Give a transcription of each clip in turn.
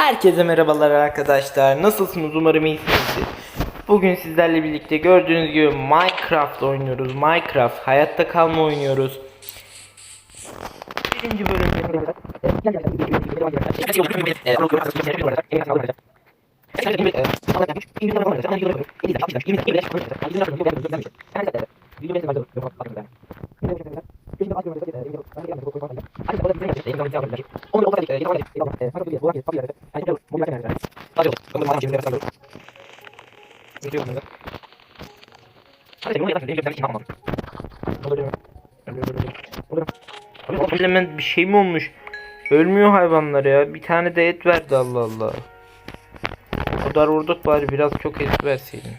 Herkese merhabalar arkadaşlar. Nasılsınız? Umarım iyisinizdir. Bugün sizlerle birlikte gördüğünüz gibi Minecraft oynuyoruz. Minecraft hayatta kalma oynuyoruz. Birinci bölümde Element bir şey mi olmuş? Ölmüyor hayvanlar ya. Bir tane de et verdi Allah Allah. O kadar vurduk bari biraz çok et verseydin.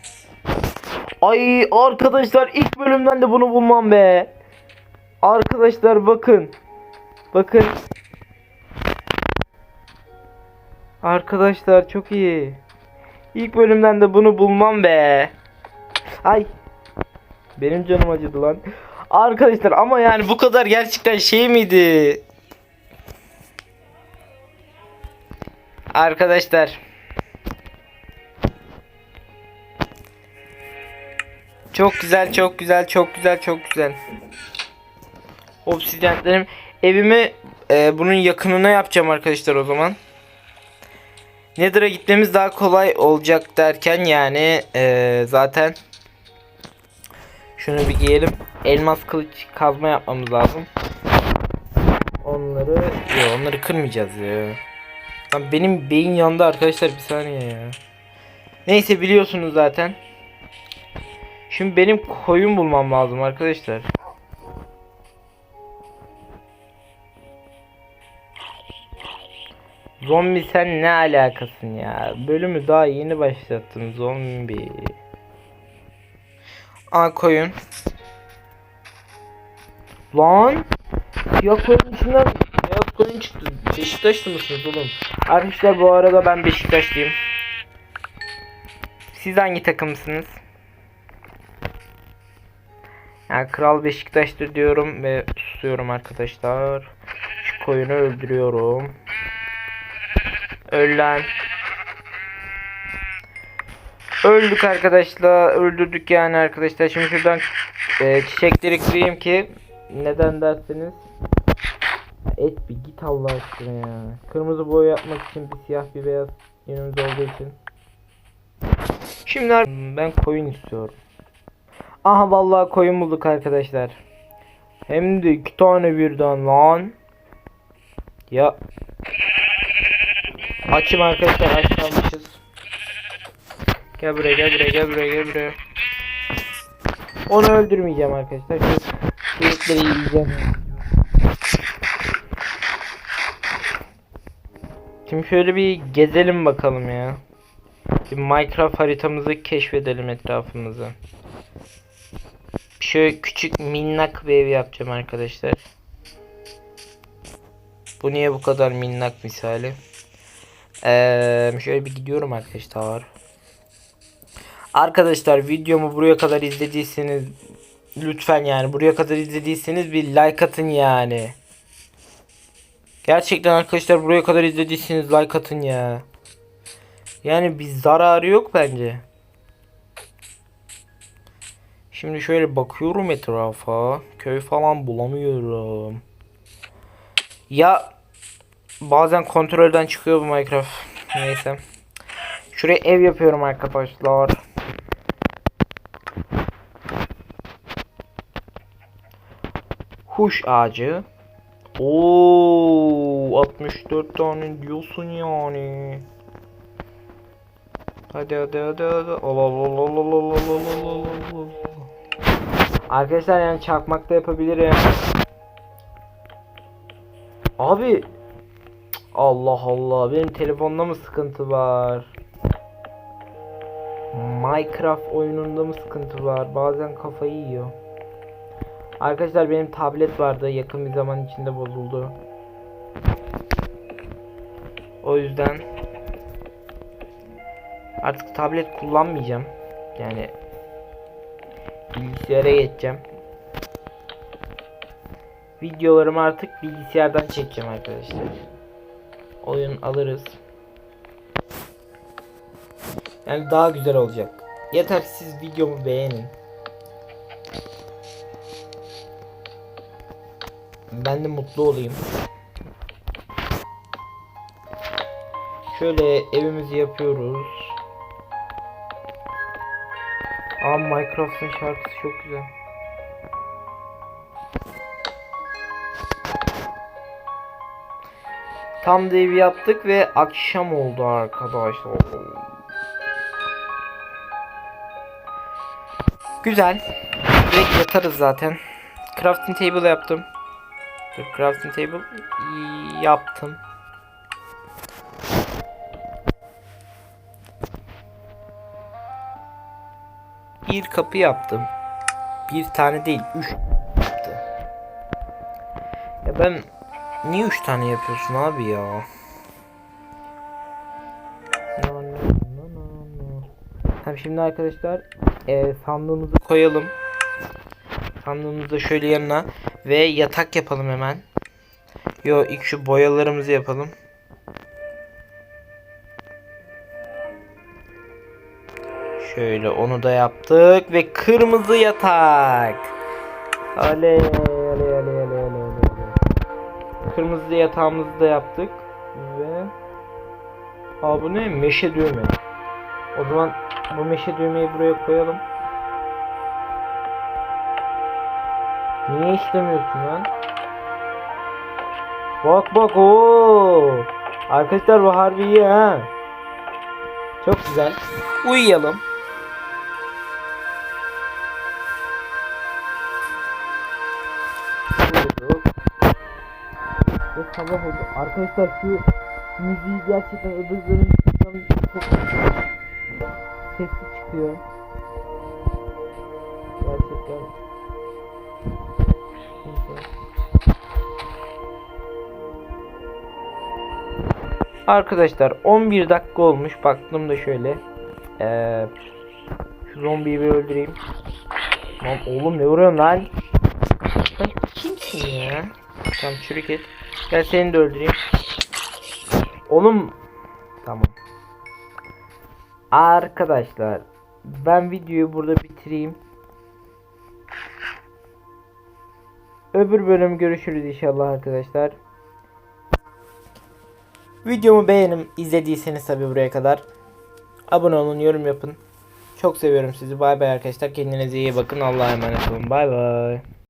Ay arkadaşlar ilk bölümden de bunu bulmam be. Arkadaşlar bakın. Bakın. Arkadaşlar çok iyi. İlk bölümden de bunu bulmam be. Ay. Benim canım acıdı lan. Arkadaşlar ama yani bu kadar gerçekten şey miydi? Arkadaşlar. Çok güzel, çok güzel, çok güzel, çok güzel. Obsidyenlerim evimi e, bunun yakınına yapacağım arkadaşlar o zaman. Nether'a gitmemiz daha kolay olacak derken yani e, zaten şunu bir giyelim. Elmas kılıç kazma yapmamız lazım. Onları ya onları kırmayacağız ya. Lan benim beyin yandı arkadaşlar bir saniye ya. Neyse biliyorsunuz zaten. Şimdi benim koyun bulmam lazım arkadaşlar. Zombi sen ne alakasın ya? Bölümü daha yeni başlattım zombi. Aa koyun. Lan. Ya koyun içinden beyaz koyun çıktı. Beşiktaşlı mısınız oğlum? Arkadaşlar bu arada ben Beşiktaşlıyım. Siz hangi takımsınız? Yani Kral Beşiktaş'tır diyorum ve susuyorum arkadaşlar. Şu koyunu öldürüyorum. Öl lan. Öldük arkadaşlar. Öldürdük yani arkadaşlar. Şimdi şuradan e, çiçekleri kırayım ki neden derseniz et bir git Allah aşkına ya. Kırmızı boya yapmak için bir siyah bir beyaz yönümüz olduğu için. Şimdi ben koyun istiyorum. Aha vallahi koyun bulduk arkadaşlar. Hem de iki tane birden lan. Ya. Açım arkadaşlar aç kalmışız. Gel buraya gel buraya gel buraya gel buraya. Onu öldürmeyeceğim arkadaşlar. Şu Çocukları yiyeceğim. Şimdi şöyle bir gezelim bakalım ya. Bir Minecraft haritamızı keşfedelim etrafımızı. Şöyle küçük minnak bir ev yapacağım arkadaşlar. Bu niye bu kadar minnak misali? Ee, şöyle bir gidiyorum arkadaşlar. Arkadaşlar videomu buraya kadar izlediyseniz lütfen yani buraya kadar izlediyseniz bir like atın yani. Gerçekten arkadaşlar buraya kadar izlediyseniz like atın ya. Yani bir zararı yok bence. Şimdi şöyle bakıyorum etrafa. Köy falan bulamıyorum. Ya Bazen kontrolden çıkıyor bu Minecraft. Neyse. Şuraya ev yapıyorum arkadaşlar. Huş ağacı. Oo, 64 tane diyorsun yani. Hadi hadi hadi hadi. Allah Allah Allah Allah Allah Allah Allah. Arkadaşlar yani çakmak da yapabilirim. Abi Allah Allah benim telefonda mı sıkıntı var? Minecraft oyununda mı sıkıntı var? Bazen kafayı yiyor. Arkadaşlar benim tablet vardı yakın bir zaman içinde bozuldu. O yüzden artık tablet kullanmayacağım. Yani bilgisayara geçeceğim. Videolarımı artık bilgisayardan çekeceğim arkadaşlar. Oyun alırız. Yani daha güzel olacak. Yeter ki siz videomu beğenin. Ben de mutlu olayım. Şöyle evimizi yapıyoruz. Aa Minecraft'ın şarkısı çok güzel. Tam da yaptık ve akşam oldu arkadaşlar. Güzel. Direkt yatarız zaten. Crafting table yaptım. Dur, crafting table yaptım. Bir kapı yaptım. Bir tane değil, üç yaptı. Ya ben niye üç tane yapıyorsun abi ya? Tamam şimdi arkadaşlar e, sandığımızı koyalım. Sandığımızı şöyle yanına ve yatak yapalım hemen. Yo ilk şu boyalarımızı yapalım. Şöyle onu da yaptık ve kırmızı yatak. Oley. Kırmızı yatağımızı da yaptık ve Aa bu ne? Meşe düğme. O zaman bu meşe düğmeyi buraya koyalım. Niye işlemiyorsun lan? Bak bak o. Arkadaşlar bu harbi iyi ha. Çok güzel. Uyuyalım. Ve sabah oldu. Arkadaşlar şu müziği gerçekten öbür bölüm çok sesli çıkıyor. Gerçekten. Arkadaşlar 11 dakika olmuş. Baktım da şöyle. Ee, şu zombiyi bir öldüreyim. Lan oğlum ne vuruyorsun lan? Kimsin ya? Tamam çürük et. Gel seni de öldüreyim. Oğlum. Tamam. Arkadaşlar ben videoyu burada bitireyim. Öbür bölüm görüşürüz inşallah arkadaşlar. Videomu beğenin izlediyseniz tabi buraya kadar. Abone olun, yorum yapın. Çok seviyorum sizi. Bay bay arkadaşlar. Kendinize iyi bakın. Allah'a emanet olun. Bay bay.